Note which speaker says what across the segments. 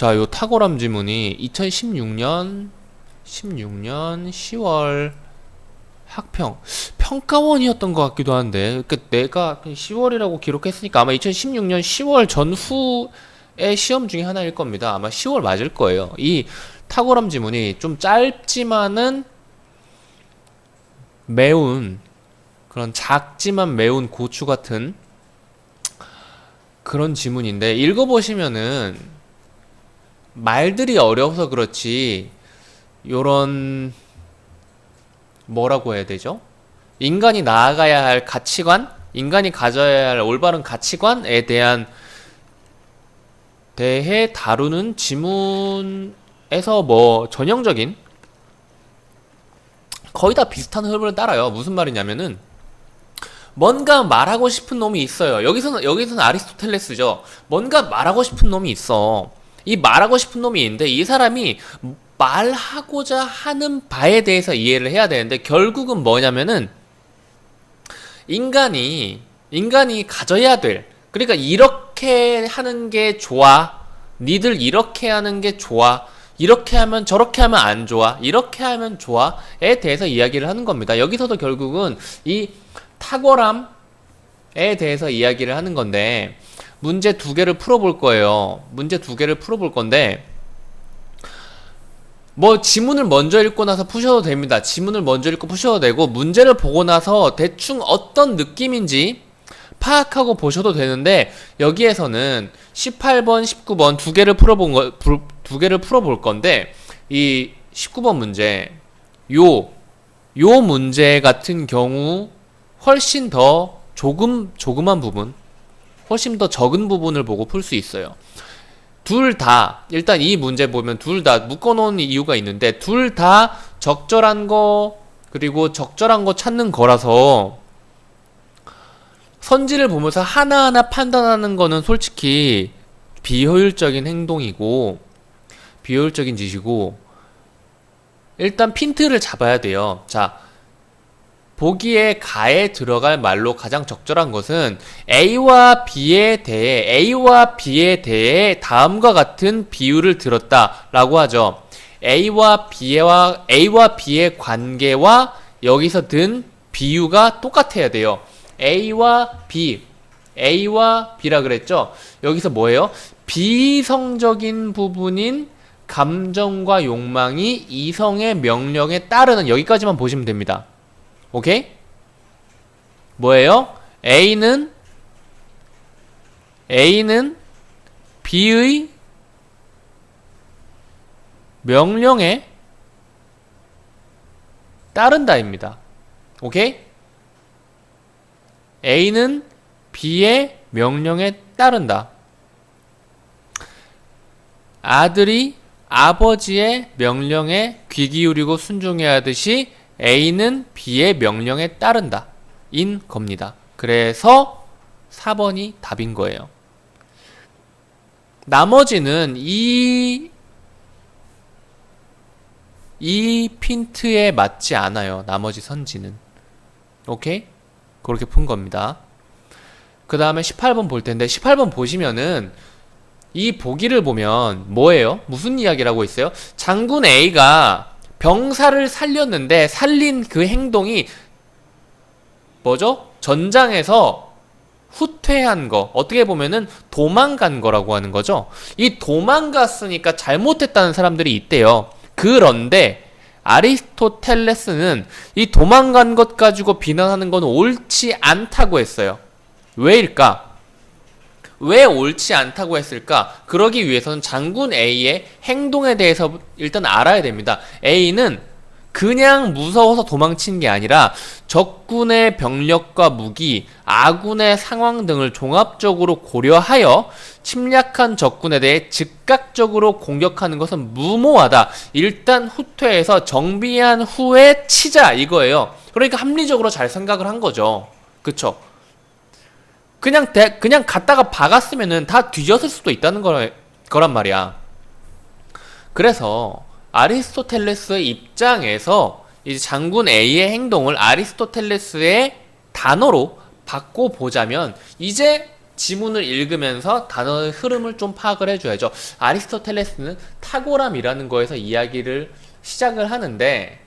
Speaker 1: 자, 요 탁월함 지문이 2016년 16년 10월 학평 평가원이었던 것 같기도 한데 그 내가 10월이라고 기록했으니까 아마 2016년 10월 전후의 시험 중에 하나일 겁니다. 아마 10월 맞을 거예요. 이 탁월함 지문이 좀 짧지만은 매운 그런 작지만 매운 고추 같은 그런 지문인데 읽어보시면은 말들이 어려워서 그렇지 요런 뭐라고 해야 되죠? 인간이 나아가야 할 가치관, 인간이 가져야 할 올바른 가치관에 대한 대해 다루는 지문에서 뭐 전형적인 거의 다 비슷한 흐름을 따라요. 무슨 말이냐면은 뭔가 말하고 싶은 놈이 있어요. 여기서는 여기서는 아리스토텔레스죠. 뭔가 말하고 싶은 놈이 있어. 이 말하고 싶은 놈이 있는데 이 사람이 말하고자 하는 바에 대해서 이해를 해야 되는데 결국은 뭐냐면은 인간이 인간이 가져야 될 그러니까 이렇게 하는 게 좋아. 니들 이렇게 하는 게 좋아. 이렇게 하면 저렇게 하면 안 좋아. 이렇게 하면 좋아에 대해서 이야기를 하는 겁니다. 여기서도 결국은 이 탁월함에 대해서 이야기를 하는 건데 문제 두 개를 풀어볼 거예요. 문제 두 개를 풀어볼 건데 뭐 지문을 먼저 읽고 나서 푸셔도 됩니다. 지문을 먼저 읽고 푸셔도 되고 문제를 보고 나서 대충 어떤 느낌인지 파악하고 보셔도 되는데 여기에서는 18번, 19번 두 개를 풀어본 거, 두 개를 풀어볼 건데 이 19번 문제 요, 요 문제 같은 경우 훨씬 더 조금, 조그만 부분 훨씬 더 적은 부분을 보고 풀 수 있어요. 둘 다, 일단 이 문제 보면 둘 다 묶어놓은 이유가 있는데, 둘 다 적절한 거, 그리고 적절한 거 찾는 거라서, 선지를 보면서 하나하나 판단하는 거는 솔직히 비효율적인 행동이고, 비효율적인 짓이고, 일단 핀트를 잡아야 돼요. 자, 보기에 가에 들어갈 말로 가장 적절한 것은 A와 B에 대해 A와 B에 대해 다음과 같은 비율을 들었다라고 하죠. A와 B와 A와 B의 관계와 여기서 든 비유가 똑같아야 돼요. A와 B, A와 B라 그랬죠. 여기서 뭐예요? 비성적인 부분인 감정과 욕망이 이성의 명령에 따르는 여기까지만 보시면 됩니다. 오케이? 뭐예요? A는 A는 B의 명령에 따른다입니다. 오케이? A는 B의 명령에 따른다. 아들이 아버지의 명령에 귀 기울이고 순종해야 하듯이 A는 B의 명령에 따른다. 인 겁니다. 그래서 4번이 답인 거예요. 나머지는 이, 이 핀트에 맞지 않아요. 나머지 선지는. 오케이? 그렇게 푼 겁니다. 그 다음에 18번 볼 텐데, 18번 보시면은, 이 보기를 보면 뭐예요? 무슨 이야기라고 있어요? 장군 A가 병사를 살렸는데 살린 그 행동이 뭐죠? 전장에서 후퇴한 거 어떻게 보면은 도망간 거라고 하는 거죠. 이 도망갔으니까 잘못했다는 사람들이 있대요. 그런데 아리스토텔레스는 이 도망간 것 가지고 비난하는 건 옳지 않다고 했어요. 왜일까? 왜 옳지 않다고 했을까? 그러기 위해서는 장군 A의 행동에 대해서 일단 알아야 됩니다. A는 그냥 무서워서 도망친 게 아니라 적군의 병력과 무기, 아군의 상황 등을 종합적으로 고려하여 침략한 적군에 대해 즉각적으로 공격하는 것은 무모하다. 일단 후퇴해서 정비한 후에 치자 이거예요. 그러니까 합리적으로 잘 생각을 한 거죠. 그쵸? 그냥 대, 그냥 갔다가 박았으면은 다 뒤졌을 수도 있다는 거, 거란 말이야. 그래서 아리스토텔레스의 입장에서 이제 장군 A의 행동을 아리스토텔레스의 단어로 바꿔 보자면 이제 지문을 읽으면서 단어의 흐름을 좀 파악을 해줘야죠. 아리스토텔레스는 탁월함이라는 거에서 이야기를 시작을 하는데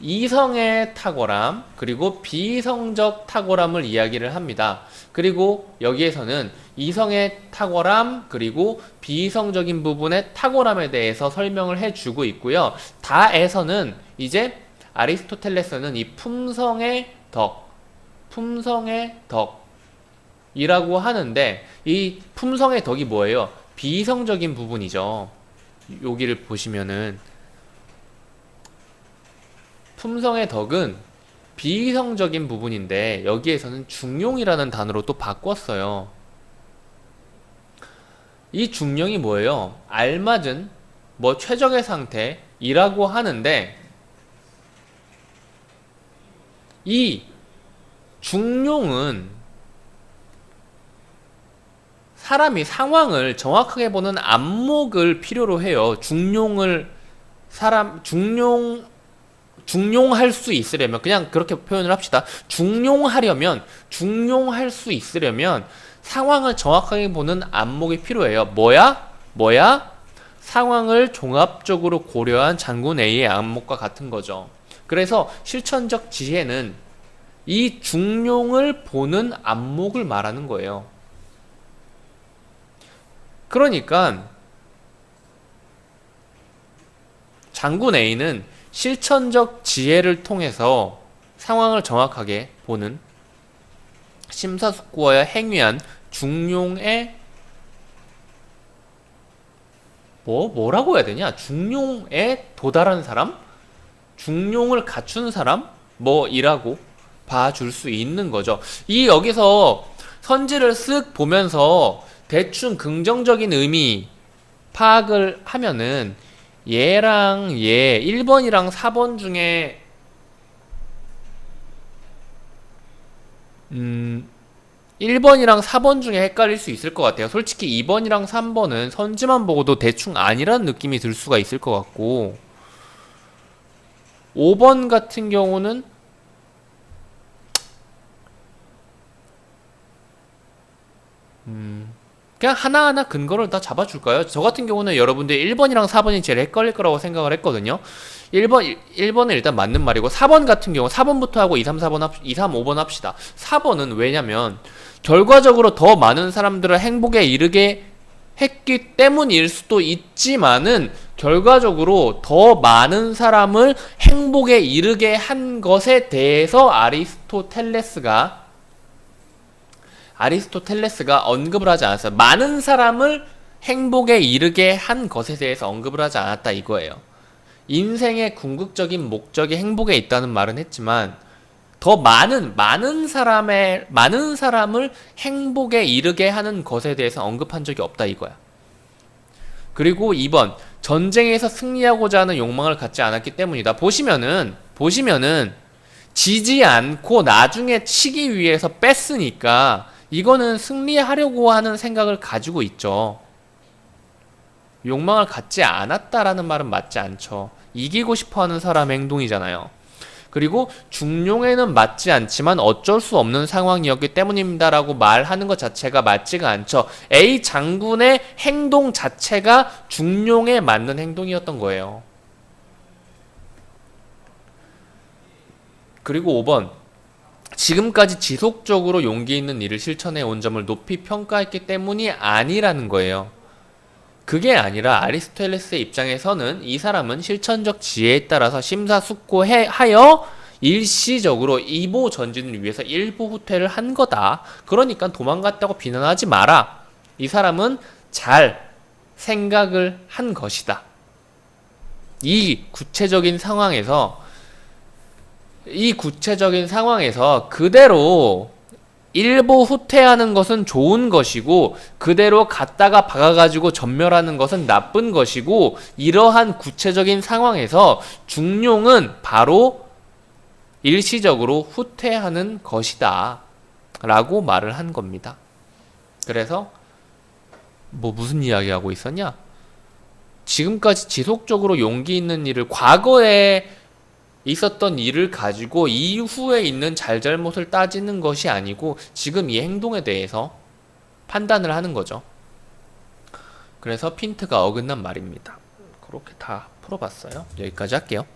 Speaker 1: 이성의 탁월함 그리고 비이성적 탁월함을 이야기를 합니다. 그리고 여기에서는 이성의 탁월함 그리고 비이성적인 부분의 탁월함에 대해서 설명을 해주고 있고요. 다에서는 이제 아리스토텔레스는 이 품성의 덕, 품성의 덕이라고 하는데 이 품성의 덕이 뭐예요? 비이성적인 부분이죠. 여기를 보시면은 품성의 덕은 비이성적인 부분인데 여기에서는 중용이라는 단어로 또 바꿨어요. 이 중용이 뭐예요? 알맞은 뭐 최적의 상태이라고 하는데 이 중용은 사람이 상황을 정확하게 보는 안목을 필요로 해요. 중용을 사람 중용 중용할 수 있으려면 그냥 그렇게 표현을 합시다. 중용하려면 중용할 수 있으려면 상황을 정확하게 보는 안목이 필요해요. 뭐야? 뭐야? 상황을 종합적으로 고려한 장군 A의 안목과 같은 거죠. 그래서 실천적 지혜는 이 중용을 보는 안목을 말하는 거예요. 그러니까 장군 A는 실천적 지혜를 통해서 상황을 정확하게 보는 심사숙고하여 행위한 중용의 뭐 뭐라고 해야 되냐? 중용에 도달한 사람? 중용을 갖춘 사람? 뭐이라고 봐줄 수 있는 거죠. 이 여기서 선지를 쓱 보면서 대충 긍정적인 의미 파악을 하면은 얘랑 얘 1번이랑 4번 중에 음 1번이랑 4번 중에 헷갈릴 수 있을 것 같아요. 솔직히 2번이랑 3번은 선지만 보고도 대충 아니라는 느낌이 들 수가 있을 것 같고 5번 같은 경우는 음 그냥 하나하나 근거를 다 잡아줄까요? 저 같은 경우는 여러분들 1번이랑 4번이 제일 헷갈릴 거라고 생각을 했거든요. 1번, 1번은 일단 맞는 말이고, 4번 같은 경우, 4번부터 하고 2, 3, 4번 합, 2, 3, 5번 합시다. 4번은 왜냐면, 결과적으로 더 많은 사람들을 행복에 이르게 했기 때문일 수도 있지만은, 결과적으로 더 많은 사람을 행복에 이르게 한 것에 대해서 아리스토텔레스가 아리스토텔레스가 언급을 하지 않았어요. 많은 사람을 행복에 이르게 한 것에 대해서 언급을 하지 않았다 이거예요. 인생의 궁극적인 목적이 행복에 있다는 말은 했지만 더 많은 많은 사람의 많은 사람을 행복에 이르게 하는 것에 대해서 언급한 적이 없다 이거야. 그리고 2번 전쟁에서 승리하고자 하는 욕망을 갖지 않았기 때문이다. 보시면은 보시면은 지지 않고 나중에 치기 위해서 뺐으니까 이거는 승리하려고 하는 생각을 가지고 있죠. 욕망을 갖지 않았다라는 말은 맞지 않죠. 이기고 싶어 하는 사람의 행동이잖아요. 그리고 중용에는 맞지 않지만 어쩔 수 없는 상황이었기 때문입니다라고 말하는 것 자체가 맞지가 않죠. A 장군의 행동 자체가 중용에 맞는 행동이었던 거예요. 그리고 5번 지금까지 지속적으로 용기 있는 일을 실천해 온 점을 높이 평가했기 때문이 아니라는 거예요. 그게 아니라 아리스토텔레스의 입장에서는 이 사람은 실천적 지혜에 따라서 심사숙고하여 일시적으로 이보 전진을 위해서 일부 후퇴를 한 거다. 그러니까 도망갔다고 비난하지 마라. 이 사람은 잘 생각을 한 것이다. 이 구체적인 상황에서 이 구체적인 상황에서 그대로 일보 후퇴하는 것은 좋은 것이고 그대로 갔다가 박아가지고 전멸하는 것은 나쁜 것이고 이러한 구체적인 상황에서 중용은 바로 일시적으로 후퇴하는 것이다 라고 말을 한 겁니다. 그래서 뭐 무슨 이야기하고 있었냐? 지금까지 지속적으로 용기 있는 일을 과거에 있었던 일을 가지고 이후에 있는 잘잘못을 따지는 것이 아니고 지금 이 행동에 대해서 판단을 하는 거죠. 그래서 핀트가 어긋난 말입니다. 그렇게 다 풀어봤어요. 여기까지 할게요.